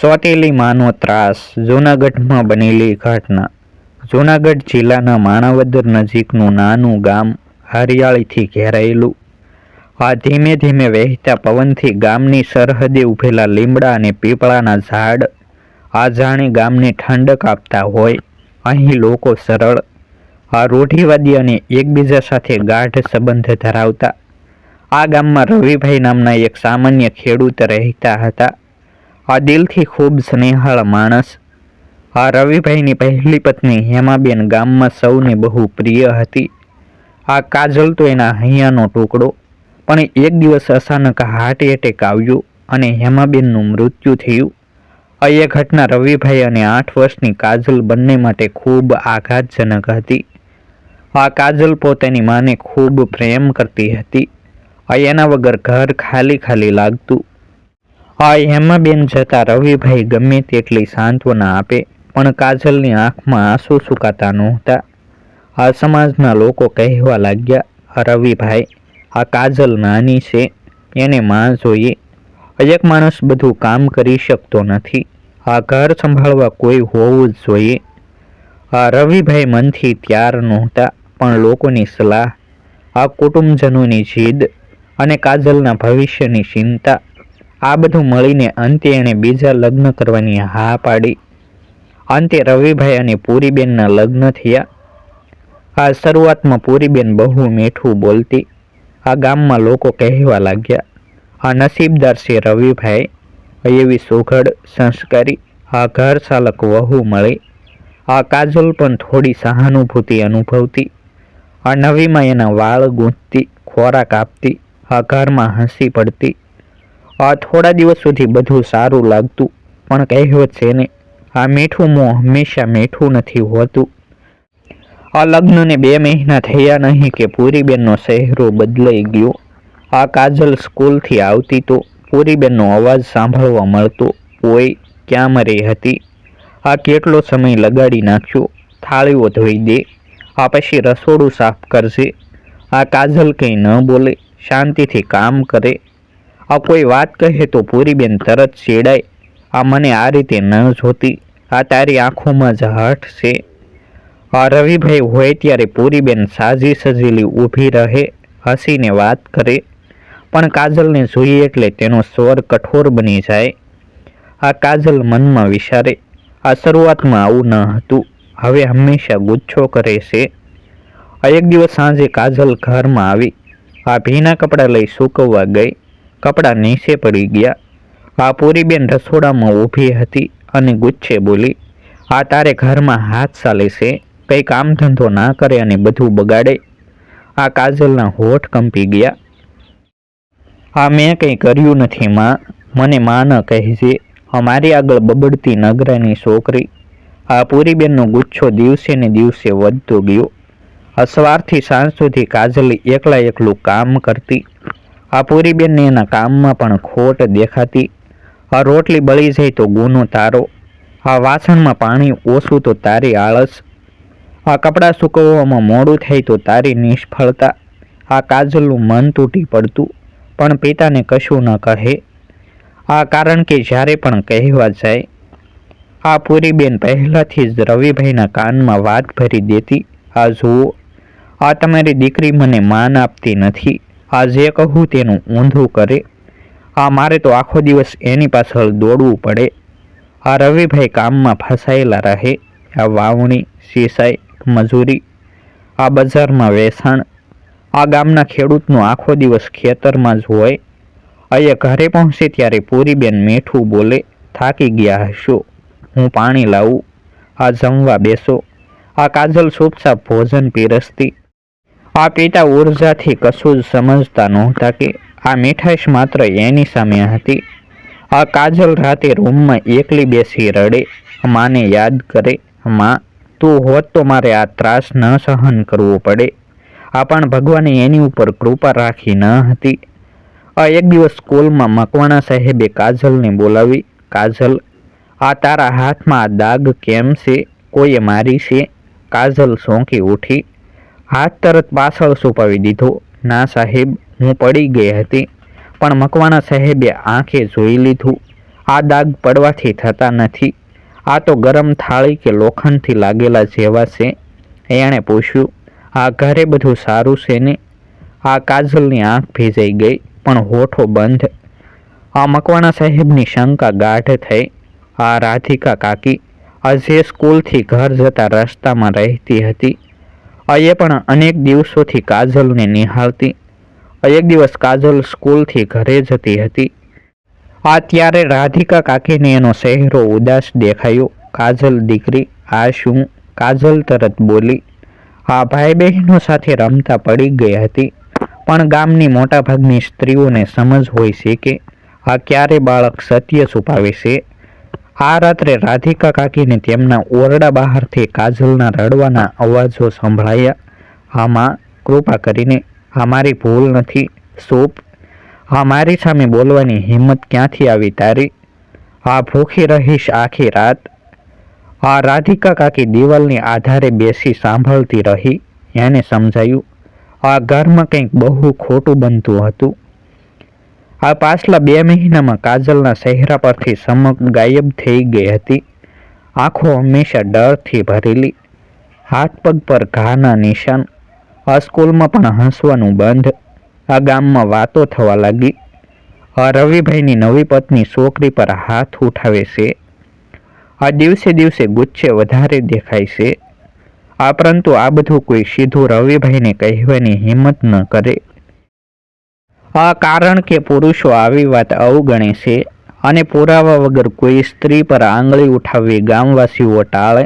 સોટેલી માનો ત્રાસ. જૂનાગઢમાં બનેલી ઘટના. જૂનાગઢ જિલ્લાના માણાવદર નજીકનું નાનું ગામ હરિયાળીથી ઘેરાયેલું. આ ધીમે ધીમે વહેતા પવનથી ગામની સરહદે ઉભેલા લીમડા અને પીપળાના ઝાડ આ જાણે ગામને ઠંડક આપતા હોય. અહીં લોકો સરળ, આ રૂઢિવાદી અને એકબીજા સાથે ગાઢ સંબંધ ધરાવતા. આ ગામમાં રવિભાઈ નામના એક સામાન્ય ખેડૂત રહેતા હતા. આ દિલથી ખૂબ સ્નેહાળ માણસ. આ રવિભાઈની પહેલી પત્ની હેમાબેન ગામમાં સૌને બહુ પ્રિય હતી. આ કાજલ તો એના હૈયાનો ટુકડો. પણ એક દિવસ અચાનક હાર્ટ એટેક આવ્યો અને હેમાબેનનું મૃત્યુ થયું. આ એ ઘટના રવિભાઈ અને આઠ વર્ષની કાજલ બંને માટે ખૂબ આઘાતજનક હતી. આ કાજલ પોતાની માને ખૂબ પ્રેમ કરતી હતી. આ એના વગર ઘર ખાલી ખાલી લાગતું. આ હેમાબેન જતા રવિભાઈ ગમે તેટલી સાંત્વના આપે, પણ કાજલની આંખમાં આંસુ સુકાતા નહોતા. આ સમાજના લોકો કહેવા લાગ્યા "આ રવિભાઈ, આ કાજલ નાની છે, એને માં જોઈએ. એક માણસ બધું કામ કરી શકતો નથી. આ ઘર સંભાળવા કોઈ હોવું જ જોઈએ. આ રવિભાઈ મનથી ત્યાર નહોતા, પણ લોકોની સલાહ, આ કુટુંબજનોની જીદ અને કાજલના ભવિષ્યની ચિંતા આ બધું મળીને અંતે એણે બીજા લગ્ન કરવાની હા પાડી. અંતે રવિભાઈ અને પૂરીબેનના લગ્ન થયા. આ શરૂઆતમાં પૂરીબેન બહુ મીઠું બોલતી. આ ગામમાં લોકો કહેવા લાગ્યા, આ નસીબદાર છે રવિભાઈ. એવી સુઘડ, સંસ્કારી, આ ઘર ચાલક વહુ મળી. આ કાજલ પણ થોડી સહાનુભૂતિ અનુભવતી. આ નવીમાં એના વાળ ગૂંથતી, ખોરાક આપતી, આ ઘરમાં હસી પડતી. થોડા દિવસ સુધી બધું સારું લાગતું, પણ કહેવત છે ને, આ મીઠું મોં હંમેશા મીઠું નથી હોતું. આ લગ્નને બે મહિના થયા નહીં કે પૂરીબેનનો ચહેરો બદલાઈ ગયો. આ કાજલ સ્કૂલથી આવતી તો પૂરીબેનનો અવાજ સાંભળવા મળતો કોઈ ક્યાં મરી હતી. આ કેટલો સમય લગાડી નાખ્યો, થાળીઓ ધોઈ દે, આ પછી રસોડું સાફ કરશે આ કાજલ કંઈ ન બોલે, શાંતિથી કામ કરે આ કોઈ વાત કહે તો પૂરીબેન તરત ચેડાય આ મને આ રીતે ન જોતી. આ તારી આંખોમાં જ હઠ છે. આ રવિભાઈ હોય ત્યારે પૂરીબેન સાજી સજીલી ઊભી રહે, હસીને વાત કરે. પણ કાજલને જોઈએ એટલે તેનો સ્વર કઠોર બની જાય. આ કાજલ મનમાં વિચારે, આ શરૂઆતમાં આવું ન હતું. હવે હંમેશા ગુચ્છો કરે છે. એક દિવસ સાંજે કાજલ ઘરમાં આવી. આ ભીના કપડાં લઈ સૂકવવા ગઈ. કપડાં નીચે પડી ગયા. આ પૂરીબેન રસોડામાં ઊભી હતી અને ગુચ્છે બોલી, આ તારે ઘરમાં હાથ ચાલે છે કંઈ કામ ધંધો ના કરે અને બધું બગાડે. આ કાજલના હોઠ કંપી ગયા. આ મેં કંઈ કર્યું નથી માં, મને માં ન કહેજે અમારી આગળ બબડતી નગરાની છોકરી. આ પૂરીબેનનો ગુચ્છો દિવસે ને દિવસે વધતો ગયો. અસવારથી સાંજ સુધી કાજલ એકલા એકલું કામ કરતી. આ પૂરીબેનને એના કામમાં પણ ખોટ દેખાતી. આ રોટલી બળી જાય તો ગુનો તારો. આ વાસણમાં પાણી ઓછું તો તારી આળસ. આ કપડાં સૂકવવામાં મોડું થાય તો તારી નિષ્ફળતા. આ કાજલનું મન તૂટી પડતું, પણ પિતાને કશું ન કહે. આ કારણ કે જ્યારે પણ કહેવા જાય. આ પૂરીબેન પહેલાંથી જ રવિભાઈના કાનમાં વાત ભરી દેતી. આ જુઓ, આ તમારી દીકરી મને માન આપતી નથી. આ જે કહું તેનું ઊંધું કરે. આ મારે તો આખો દિવસ એની પાછળ દોડવું પડે. આ રવિભાઈ કામમાં ફસાયેલા રહે. આ વાવણી સિંચાઈ મજૂરી, આ બજારમાં વેચાણ આ ગામના ખેડૂતનો આખો દિવસ ખેતરમાં જ હોય. અહીંયા ઘરે પહોંચે ત્યારે પૂરીબેન મીઠું બોલે, થાકી ગયા હશો. હું પાણી લાવું. આ જમવા બેસો. આ કાજલ ચૂપચાપ ભોજન પીરસતી. આ પિતા ઉર્જાથી કશું જ સમજતા નહોતા કે આ મીઠાઈશ માત્ર એની સામે હતી. આ કાજલ રાતે રૂમમાં એકલી બેસી રડે, માને યાદ કરે, માં, તું હોત તો મારે આ ત્રાસ ન સહન કરવો પડે. આ પણ ભગવાને એની ઉપર કૃપા રાખી ન હતી. આ એક દિવસ સ્કૂલમાં મકવાણા સાહેબે કાજલને બોલાવી, કાજલ, આ તારા હાથમાં આ દાગ કેમ છે? કોઈએ મારી છે? કાજલ સોંકી ઉઠી હાથ તરત પાછળ છુપાવી દીધો. ના સાહેબ, હું પડી ગઈ હતી, પણ મકવાણા સાહેબે આંખે જોઈ લીધું. આ દાગ પડવાથી થતા નથી. આ તો ગરમ થાળી કે લોખંડથી લાગેલા જેવા છે. એણે પૂછ્યું, આ ઘરે બધું સારું છે ને? આ કાજલની આંખ ભીજાઈ ગઈ, પણ હોઠો બંધ. આ મકવાણા સાહેબની શંકા ગાઢ થઈ. આ રાધિકા કાકી આજે સ્કૂલથી ઘર જતા રસ્તામાં રહેતી હતી. એ પણ અનેક દિવસોથી કાજલને નિહાળતી એક દિવસ કાજલ સ્કૂલથી ઘરે જતી હતી. આ ત્યારે રાધિકા કાકીને એનો ચહેરો ઉદાસ દેખાયો. કાજલ દીકરી, આ શું? કાજલ તરત બોલી, આ ભાઈ બહેનો સાથે રમતા પડી ગઈ હતી, પણ ગામની મોટાભાગની સ્ત્રીઓને સમજ હોય છે કે આ ક્યારે બાળક સત્ય છુપાવે છે. આ રાત્રે રાધિકા કાકીને તેમના ઓરડા બહારથી કાજલના રડવાના અવાજો સંભળાયા. આમાં કૃપા કરીને, આ મારી ભૂલ નથી, સૂપ. આ મારી સામે બોલવાની હિંમત ક્યાંથી આવી તારી? આ ભૂખી રહીશ આખી રાત. આ રાધિકા કાકી દિવાલની આધારે બેસી સાંભળતી રહી. એને સમજાયું, આ ઘરમાં કંઈક બહુ ખોટું બનતું હતું. આ પાછલા બે મહિનામાં કાજલના ચહેરા પરથી સમક ગાયબ થઈ ગઈ હતી. આંખો હંમેશા ડરથી ભરેલી. હાથ પગ પર ઘાના નિશાન. આ સ્કૂલમાં પણ હસવાનું બંધ. આ ગામમાં વાતો થવા લાગી. આ રવિભાઈની નવી પત્ની છોકરી પર હાથ ઉઠાવે છે. આ દિવસે દિવસે ગુચ્છે વધારે દેખાય છે. આ પરંતુ આ બધું કોઈ સીધું રવિભાઈને કહેવાની હિંમત ન કરે. કારણ કે પુરુષો આવી વાત અવગણે છે અને પુરાવા વગર કોઈ સ્ત્રી પર આંગળી ઉઠાવવી ગામવાસીઓ ટાળે.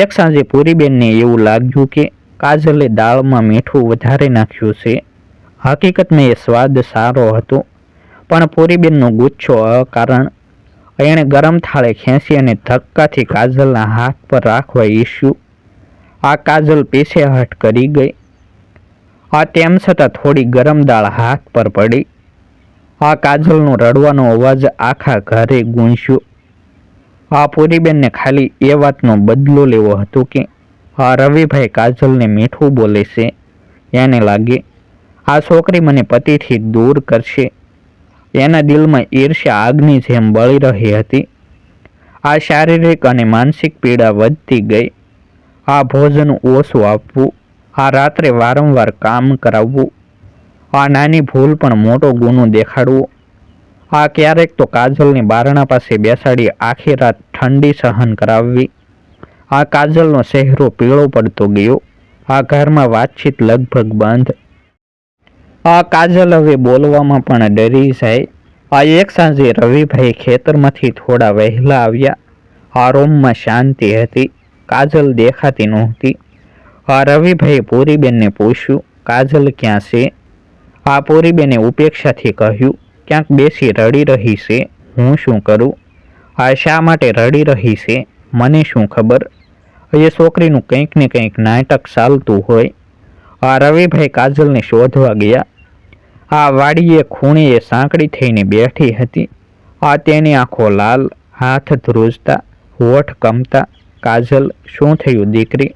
એક સાંજે પૂરીબેનને એવું લાગ્યું કે કાજલે દાળમાં મીઠું વધારે નાખ્યું છે. હકીકતમાં એ સ્વાદ સારો હતો, પણ પૂરીબેનનો ગુચ્છો અકારણ એણે ગરમ થાળે ખેંચી અને ધક્કાથી કાજલના હાથ પર રાખવા ઈચ્છ્યું. આ કાજલ હટ કરી ગઈ. આ તેમ છતાં થોડી ગરમ દાળ હાથ પર પડી. આ કાજલનો રડવાનો અવાજ આખા ઘરે ગૂંજ્યો આ પૂરીબેનને ખાલી એ વાતનો બદલો લેવો હતો કે, આ રવિભાઈ કાજલને મીઠું બોલે છે, એને લાગે, આ છોકરી મને પતિથી દૂર કરશે. એના દિલમાં ઈર્ષ્યા આગની જેમ બળી રહી હતી. આ શારીરિક અને માનસિક પીડા વધતી ગઈ. આ ભોજન ઓછું આપવું આ રાત્રે વારંવાર કામ કરાવવું. આ નાની ભૂલ પણ મોટો ગુનો દેખાડવો. આ ક્યારેક તો કાજલની બારણા પાસે બેસાડી આખી રાત ઠંડી સહન કરાવવી. આ કાજલનો ચહેરો પીળો પડતો ગયો. આ ઘરમાં વાતચીત લગભગ બંધ. આ કાજલ હવે બોલવામાં પણ ડરી જાય. આ એક સાંજે રવિભાઈ ખેતરમાંથી થોડા વહેલા આવ્યા. આ રૂમમાં શાંતિ હતી. કાજલ દેખાતી નહોતી. આ રવિભાઈ પૂરીબેનને પૂછ્યું, કાજલ ક્યાં છે? આ પૂરીબેને ઉપેક્ષાથી કહ્યું, ક્યાંક બેસી રડી રહી છે. હું શું કરું? આ શા માટે રડી રહી છે? મને શું ખબર? એ છોકરીનું કંઈક ને કંઈક નાટક ચાલતું હોય. આ રવિભાઈ કાજલને શોધવા ગયા. આ વાડીએ ખૂણીએ સાંકડી થઈને બેઠી હતી. આ તેની આંખો લાલ, હાથ ધ્રુજતા, હોઠ કમતા. કાજલ, શું થયું દીકરી?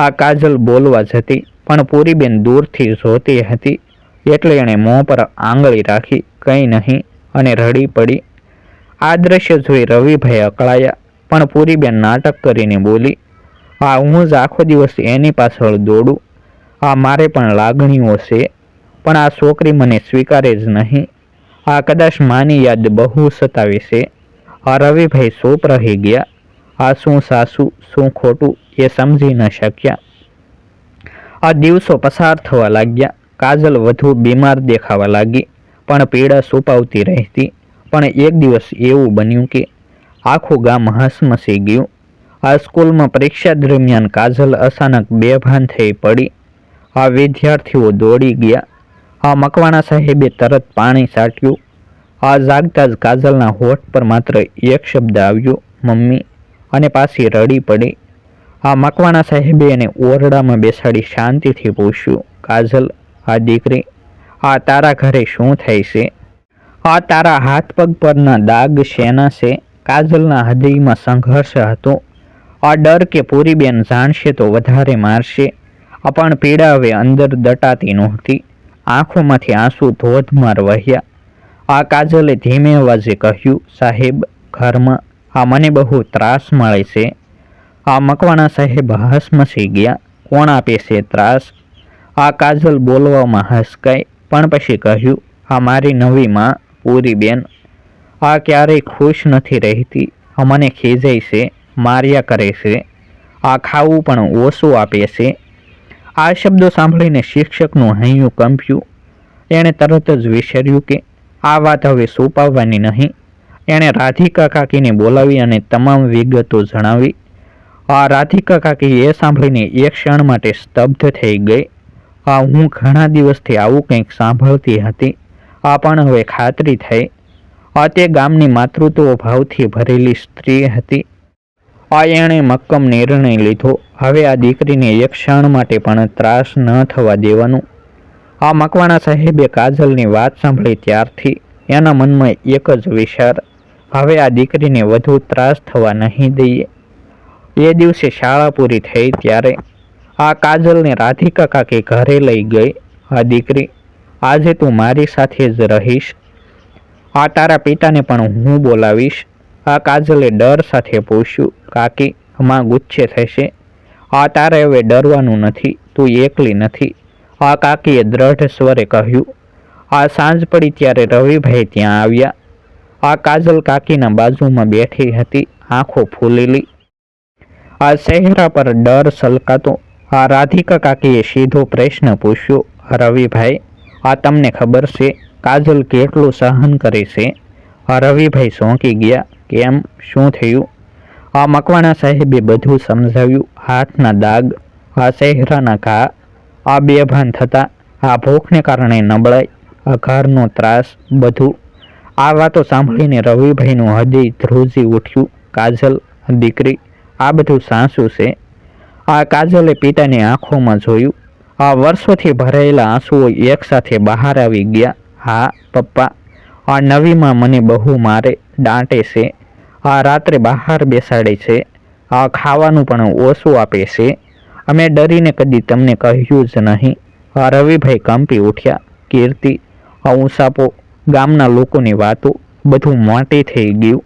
આ કાજલ બોલવા જતી, પણ પૂરીબેન દૂરથી જોતી હતી. એટલે એણે મોં પર આંગળી રાખી, કંઈ નહીં, અને રડી પડી. આ દ્રશ્ય જોઈ રવિભાઈ અકળાયા, પણ પૂરીબેન નાટક કરીને બોલી, આ હું જ આખો દિવસ એની પાછળ દોડું. આ મારે પણ લાગણીઓ છે, પણ આ છોકરી મને સ્વીકારે જ નહીં. આ કદાચ માની યાદ બહુ સતાવી છે. આ રવિભાઈ સોપ રહી ગયા. આ શું સાસુ, શું ખોટું એ સમજી ન શક્યા. આ દિવસો પસાર થવા લાગ્યા. કાજલ વધુ બીમાર દેખાવા લાગી, પણ પીડા સુપાવતી રહેતી. પણ એક દિવસ એવું બન્યું કે આખું ગામ હસમસી ગયું. આ સ્કૂલમાં પરીક્ષા દરમિયાન કાજલ અચાનક બેભાન થઈ પડી. આ વિદ્યાર્થીઓ દોડી ગયા. આ મકવાણા સાહેબે તરત પાણી સાટ્યું આ જાગતા જ કાજલના હોઠ પર માત્ર એક શબ્દ આવ્યો, મમ્મી અને પાછી રડી પડી. આ મકવાણા સાહેબે એને ઓરડામાં બેસાડી શાંતિથી પૂછ્યું, કાજલ, આ દીકરી, આ તારા ઘરે શું થાય છે? આ તારા હાથ પગ પરના દાગ શેના છે? કાજલના હૃદયમાં સંઘર્ષ હતો. આ ડર કે પૂરીબેન જાણશે તો વધારે મારશે. આ પણ પીડા હવે અંદર દટાતી નહોતી. આંખોમાંથી આંસુ ધોધમાર વહ્યા. આ કાજલે ધીમે અવાજે કહ્યું, સાહેબ, ઘરમાં આ મને બહુ ત્રાસ મળે છે. આ મકવાણા સાહેબ હસમસી ગયા. કોણ આપે છે ત્રાસ? આ કાજલ બોલવામાં હસકાઈ પણ પછી કહ્યું, આ મારી નવી માં, પૂરી બેન. આ ક્યારેય ખુશ નથી રહેતી. આ મને ખીજાય છે, માર્યા કરે છે. આ ખાવું પણ ઓછું આપે છે. આ શબ્દો સાંભળીને શિક્ષકનું હૈયું કંપ્યું. એણે તરત જ વિચાર્યું કે, આ વાત હવે સોંપાવવાની નહીં. એણે રાધિકા કાકીને બોલાવી અને તમામ વિગતો જણાવી. આ રાધિકા કાકી એ સાંભળીને એક ક્ષણ માટે સ્તબ્ધ થઈ ગઈ. આ હું ઘણા દિવસથી આવું કંઈક સાંભળતી હતી. આ પણ હવે ખાતરી થઈ. આ તે ગામની માતૃત્વ ભાવથી ભરેલી સ્ત્રી હતી. આ એણે મક્કમ નિર્ણય લીધો. હવે આ દીકરીને એક ક્ષણ માટે પણ ત્રાસ ન થવા દેવાનું. આ મકવાણા સાહેબે કાજલની વાત સાંભળી ત્યારથી એના મનમાં એક જ વિચાર હવે આ દીકરીને વધુ ત્રાસ થવા નહીં દઈએ. એ દિવસે શાળા પૂરી થઈ ત્યારે આ કાજલને રાધિકા કાકી ઘરે લઈ ગઈ. આ દીકરી, આજે તું મારી સાથે જ રહીશ. આ તારા પિતાને પણ હું બોલાવીશ. આ કાજલે ડર સાથે પૂછ્યું, કાકી માં ગુચ્છે થશે? આ તારે હવે ડરવાનું નથી, તું એકલી નથી. આ કાકીએ દ્રઢ સ્વરે કહ્યું, આ સાંજ પડી ત્યારે રવિભાઈ ત્યાં આવ્યા. આ કાજલ કાકીના બાજુમાં બેઠી હતી, આંખો ફૂલેલી. આ ચહેરા પર ડર સલકાતો. આ રાધિકા કાકીએ સીધો પ્રશ્ન પૂછ્યો, રવિભાઈ, આ તમને ખબર છે કાજલ કેટલું સહન કરે છે? આ રવિભાઈ સોંકી ગયા, કેમ? શું થયું? આ મકવાણા સાહેબે બધું સમજાવ્યું, હાથના દાગ, આ ચહેરાના ઘા, આ બેભાન થતા, આ ભૂખને કારણે નબળાઈ, આ ઘરનો ત્રાસ, બધું આ વાતો સાંભળીને રવિભાઈનું હૃદય ધ્રુજી ઉઠ્યું. કાજલ, દીકરી, આ બધું સાસુ છે? આ કાજલે પિતાની આંખોમાં જોયું. આ વર્ષોથી ભરાયેલા આંસુઓ એકસાથે બહાર આવી ગયા. હા, પપ્પા, આ નવીમાં મને બહુ મારે દાંટે છે. આ રાત્રે બહાર બેસાડે છે. આ ખાવાનું પણ ઓછું આપે છે. અમે ડરીને કદી તમને કહ્યું જ નહીં. આ રવિભાઈ કંપી ઉઠ્યા. કીર્તિ, આ ઊંસાપો ગામના લોકોની વાતો બધું મોટી થઈ ગયું.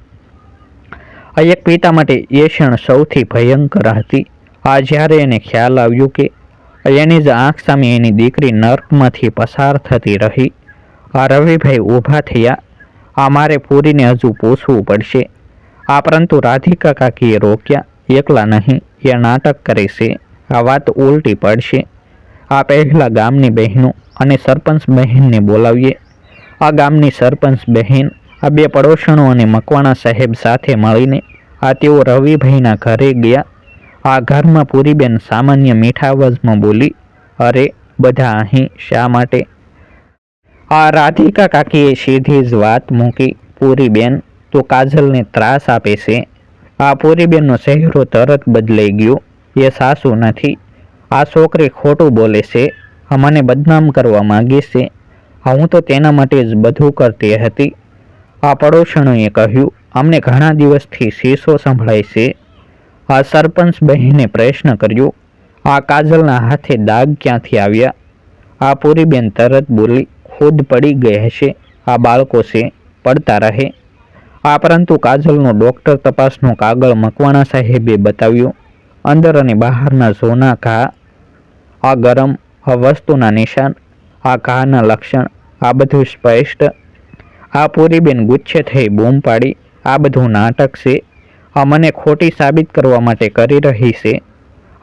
આ એક પિતા માટે એ ક્ષણ સૌથી ભયંકર હતી. આ જ્યારે એને ખ્યાલ આવ્યું કે એની જ આંખ સામે એની દીકરી નર્કમાંથી પસાર થતી રહી, આ રવિભાઈ ઊભા થયા. આ મારે પૂરીને હજુ પૂછવું પડશે. આ પરંતુ રાધિકા કાકીએ રોક્યા. એકલા નહીં, એ નાટક કરે છે. આ વાત ઉલટી પડશે. આ પહેલાં ગામની બહેનો અને સરપંચ બહેનને બોલાવીએ. આ ગામની સરપંચ બહેન, આ બે પડોશણો અને મકવાણા સાહેબ સાથે મળીને, આ તેઓ રવિભાઈના ઘરે ગયા. આ ઘરમાં પૂરીબેન સામાન્ય મીઠા અવાજમાં બોલી, અરે, બધા અહીં શા માટે? આ રાધિકા કાકીએ સીધી જ વાત મૂકી, પૂરીબેન, તો કાજલને ત્રાસ આપે છે. આ પૂરીબેનનો ચહેરો તરત બદલાઈ ગયો. એ સાસુ નથી. આ છોકરી ખોટું બોલે છે. મને બદનામ કરવા માગે છે. હું તો તેના માટે જ બધું કરતી હતી. આ પડોશણોએ કહ્યું, અમને ઘણા દિવસથી શીશો સંભળાય છે. આ સરપંચ બહેને પ્રશ્ન કર્યો, આ કાજલના હાથે દાગ ક્યાંથી આવ્યા? આ પૂરીબેન તરત બોલી, ખુદ પડી ગઈ હશે, આ બાળકો છે, પડતા રહે. આ પરંતુ કાજલનો ડૉક્ટર તપાસનો કાગળ મકવાણા સાહેબે બતાવ્યો, અંદર અને બહારના ઝોના ઘા, આ ગરમ, આ વસ્તુના નિશાન આ કાના લક્ષણ, આ બધું સ્પષ્ટ. આ પૂરીબેન ગુચ્છે થઈ બૂમ પાડી, આ બધું નાટક છે. આ મને ખોટી સાબિત કરવા માટે કરી રહી છે.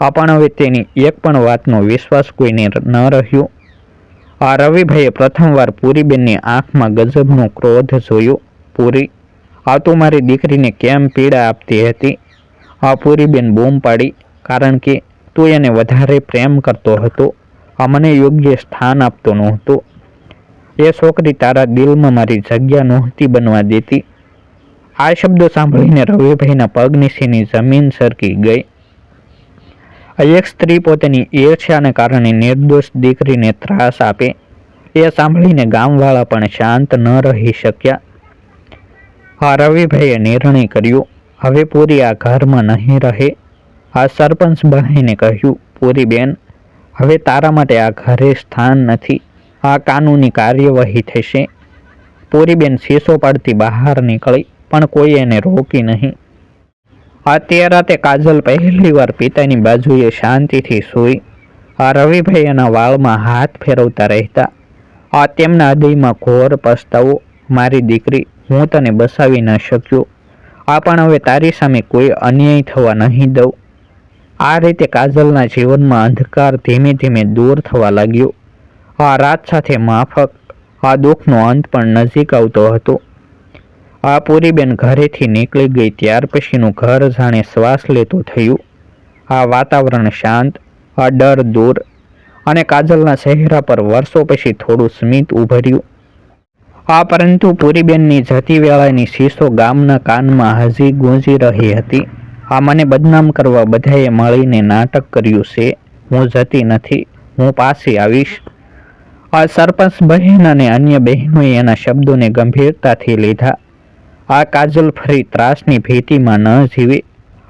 આ પણ હવે તેની એક પણ વાતનો વિશ્વાસ કોઈને ન રહ્યો. આ રવિભાઈએ પ્રથમવાર પૂરીબેનની આંખમાં ગજબનો ક્રોધ જોયો. પૂરી, આ તું મારી દીકરીને કેમ પીડા આપતી હતી? આ પૂરીબેન બૂમ પાડી, કારણ કે તું એને વધારે પ્રેમ કરતો હતો. મને યોગ્ય સ્થાન આપતો નહોતો. એ છોકરી તારા દિલમાં મારી જગ્યા નહોતી બનવા દેતી. આ શબ્દો સાંભળીને રવિભાઈના પગ નીચેની જમીન સરકી ગઈ. એક સ્ત્રી પોતાની ઈર્ષ્યાને કારણે નિર્દોષ દીકરીને ત્રાસ આપે. એ સાંભળીને ગામવાળા પણ શાંત ન રહી શક્યા. આ રવિભાઈએ નિર્ણય કર્યો, હવે પૂરી આ ઘરમાં નહીં રહે. આ સરપંચ બહેને કહ્યું, પૂરી બેન હવે તારા માટે આ ઘરે સ્થાન નથી. આ કાનૂની કાર્યવાહી થશે. પોરીબેન શીશો પાડતી બહાર નીકળી, પણ કોઈ એને રોકી નહીં. આ તે રાતે કાજલ પહેલીવાર પિતાની બાજુએ શાંતિથી સૂઈ. આ રવિભાઈ એના વાળમાં હાથ ફેરવતા રહેતા. આ તેમના હૃદયમાં ઘોર પસ્તાવો. મારી દીકરી, હું તને બસાવી ન શક્યો. આ પણ હવે તારી સામે કોઈ અન્યાય થવા નહીં દઉં. આ રીતે કાજલના જીવનમાં અંધકાર ધીમે ધીમે દૂર થવા લાગ્યો. આ રાત સાથે માફક, આ દુઃખનો અંત પણ નજીક આવતો હતો. આ પૂરીબેન ઘરેથી નીકળી ગઈ ત્યાર પછીનું ઘર જાણે શ્વાસ લેતું થયું. આ વાતાવરણ શાંત, આ ડર દૂર અને કાજલના ચહેરા પર વર્ષો પછી થોડું સ્મિત ઉભર્યું. આ પરંતુ પૂરીબેનની જતી વેળાની શીશો ગામના કાનમાં હજી ગુંજી રહી હતી. આ મને બદનામ કરવા બધાએ મળીને નાટક કર્યું છે. હું જતી નથી. હું પાસે આવીશ. આ સરપંચ બહેન અને અન્ય બહેનોએ એના શબ્દોને ગંભીરતાથી લીધા. આ કાજલ ફરી ત્રાસની ભીતિમાં ન જીવે.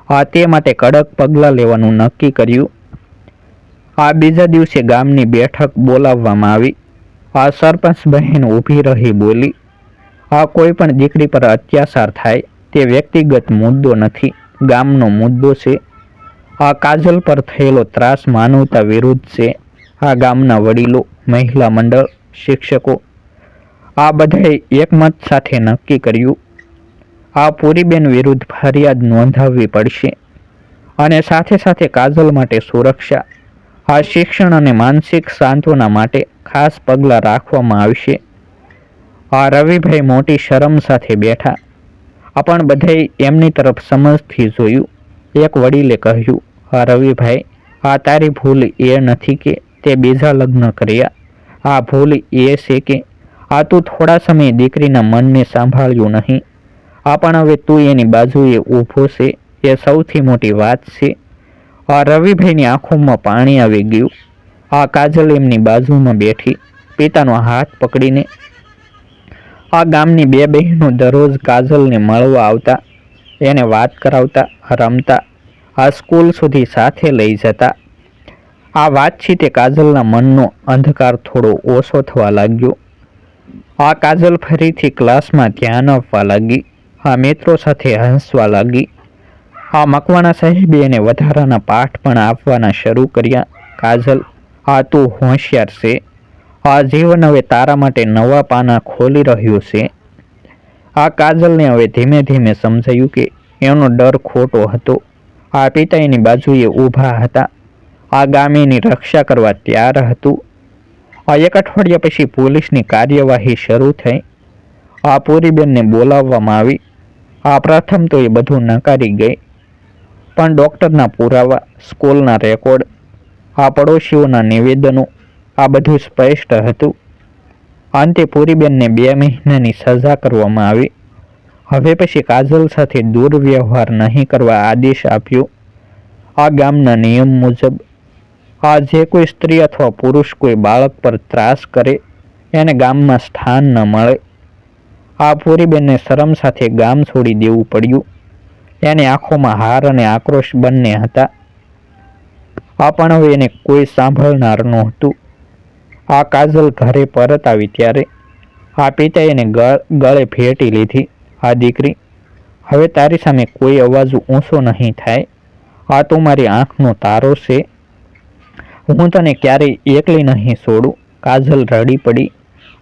આ તે માટે કડક પગલાં લેવાનું નક્કી કર્યું. આ બીજા દિવસે ગામની બેઠક બોલાવવામાં આવી. આ સરપંચ બહેન ઊભી રહી બોલી, આ કોઈ પણ દીકરી પર અત્યાચાર થાય તે વ્યક્તિગત મુદ્દો નથી. ગામનો મુદ્દો છે. આ કાજલ પર થયેલો ત્રાસ માનવતા વિરુદ્ધ છે. આ ગામના વડીલો, મહિલા મંડળ, શિક્ષકો, આ બધાએ એકમત સાથે નક્કી કર્યું. આ પૂરીબેન વિરુદ્ધ ફરિયાદ નોંધાવવી પડશે અને સાથે સાથે કાજલ માટે સુરક્ષા, આ શિક્ષણ અને માનસિક સાંત્વના માટે ખાસ પગલાં રાખવામાં આવશે. આ રવિભાઈ મોટી શરમ સાથે બેઠા આ પણ બધાએ એમની તરફ સમજથી જોયું. એક વડીલે કહ્યું, હા, રવિભાઈ, આ તારી ભૂલ એ નથી કે તે બીજા લગ્ન કર્યા. આ ભૂલ એ છે કે આ તું થોડા સમય દીકરીના મનને સાંભળ્યું નહીં. આ પણ હવે તું એની બાજુએ ઊભો છે, એ સૌથી મોટી વાત છે. આ રવિભાઈની આંખોમાં પાણી આવી ગયું. આ કાજલ એમની બાજુમાં બેઠી, પિતાનો હાથ પકડીને આ ગામની બે બહેનો દરરોજ કાજલને મળવા આવતા, એને વાત કરાવતા, રમતા, આ સ્કૂલ સુધી સાથે લઈ જતા. આ વાતચીતે કાજલના મનનો અંધકાર થોડો ઓછો થવા લાગ્યો. આ કાજલ ફરીથી ક્લાસમાં ધ્યાન આપવા લાગી, આ મિત્રો સાથે હસવા લાગી. આ મકવાણા સાહેબે એને વધારાના પાઠ પણ આપવાના શરૂ કર્યા. કાજલ, આ તું હોશિયાર છે. આ જીવન હવે તારા માટે નવા પાના ખોલી રહ્યું છે. આ કાજલને હવે ધીમે ધીમે સમજાયું કે એનો ડર ખોટો હતો. આ પિતા એની બાજુએ ઊભા હતા. આ ગામીની રક્ષા કરવા તૈયાર હતું. આ એક અઠવાડિયા પછી પોલીસની કાર્યવાહી શરૂ થઈ. આ પૂરીબેનને બોલાવવામાં આવી. આ પ્રથમ તો એ બધું નકારી ગઈ. પણ ડૉક્ટરના પુરાવા, સ્કૂલના રેકોર્ડ, આ પડોશીઓના નિવેદનો આ બધું સ્પષ્ટ હતું. અંતે પૂરીબેનને બે મહિનાની સજા કરવામાં આવી. હવે પછી કાજલ સાથે દુર્વ્યવહાર નહીં કરવા આદેશ આપ્યો. આ ગામના નિયમ મુજબ, આ જે કોઈ સ્ત્રી અથવા પુરુષ કોઈ બાળક પર ત્રાસ કરે, એને ગામમાં સ્થાન ન મળે. આ પૂરીબેનને શરમ સાથે ગામ છોડી દેવું પડ્યું. એની આંખોમાં હાર અને આક્રોશ બંને હતા. આ પણ હવે એને કોઈ સાંભળનાર નહોતું. આ કાજલ ઘરે પરત આવી ત્યારે આ પિતાએ એને ગળે ફેટી લીધી. આ દીકરી, હવે તારી સામે કોઈ અવાજ ઊંચો નહીં થાય. આ તો મારી આંખનો તારો છે. હું તને ક્યારેય એકલી નહીં છોડું. કાજલ રડી પડી.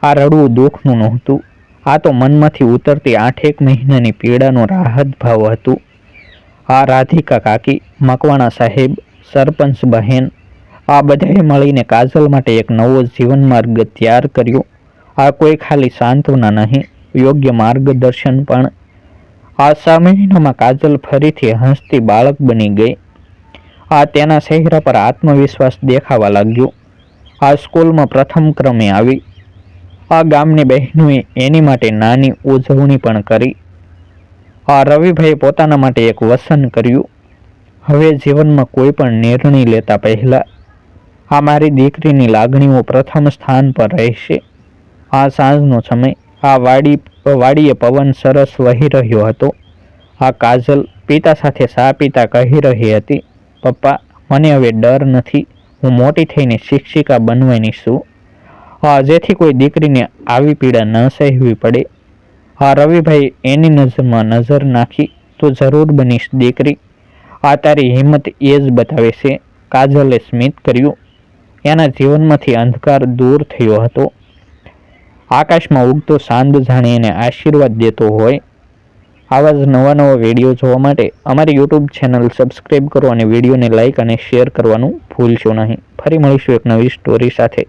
આ રડવું દુઃખનું નહોતું. આ તો મનમાંથી ઉતરતી આઠેક મહિનાની પીડાનો રાહત ભાવ હતું. આ રાધિકા કાકી, મકવાણા સાહેબ, સરપંચ બહેન આ બધાએ મળીને કાજલ માટે એક નવો જીવન માર્ગ તૈયાર કર્યો. આ કોઈ ખાલી સાંત્વના નહીં, યોગ્ય માર્ગદર્શન પણ. આ છ મહિનામાં કાજલ ફરીથી હસતી બાળક બની ગઈ. આ તેના ચહેરા પર આત્મવિશ્વાસ દેખાવા લાગ્યો. આ સ્કૂલમાં પ્રથમ ક્રમે આવી. આ ગામની બહેનોએ એની માટે નાની ઉજવણી પણ કરી. આ રવિભાઈ પોતાના માટે એક વસન કર્યું. હવે જીવનમાં કોઈ પણ નિર્ણય લેતા પહેલા આ મારી દીકરીની લાગણીઓ પ્રથમ સ્થાન પર રહેશે. આ સાંજનો સમય, આ વાડી, વાડીએ પવન સરસ વહી રહ્યો હતો. આ કાજલ પિતા સાથે સા પિતા કહી રહી હતી, પપ્પા, મને હવે ડર નથી. હું મોટી થઈને શિક્ષિકા બનવાની છું. જેથી કોઈ દીકરીને આવી પીડા ન સહેવી પડે. આ રવિભાઈ એની નજરમાં નજર નાખી, તો જરૂર બનીશ, દીકરી. આ તારી હિંમત એ જ બતાવે છે. કાજલે સ્મિત કર્યું. એના જીવનમાંથી અંધકાર દૂર થયો હતો. આકાશમાં ઉગતો સાંદ જાણે એને આશીર્વાદ દેતો હોય. આવા જ નવા નવા વીડિયો જોવા માટે અમારી યુટ્યુબ ચેનલ સબસ્ક્રાઈબ કરો અને વિડીયોને લાઇક અને શેર કરવાનું ભૂલશો નહીં. ફરી મળીશું એક નવી સ્ટોરી સાથે.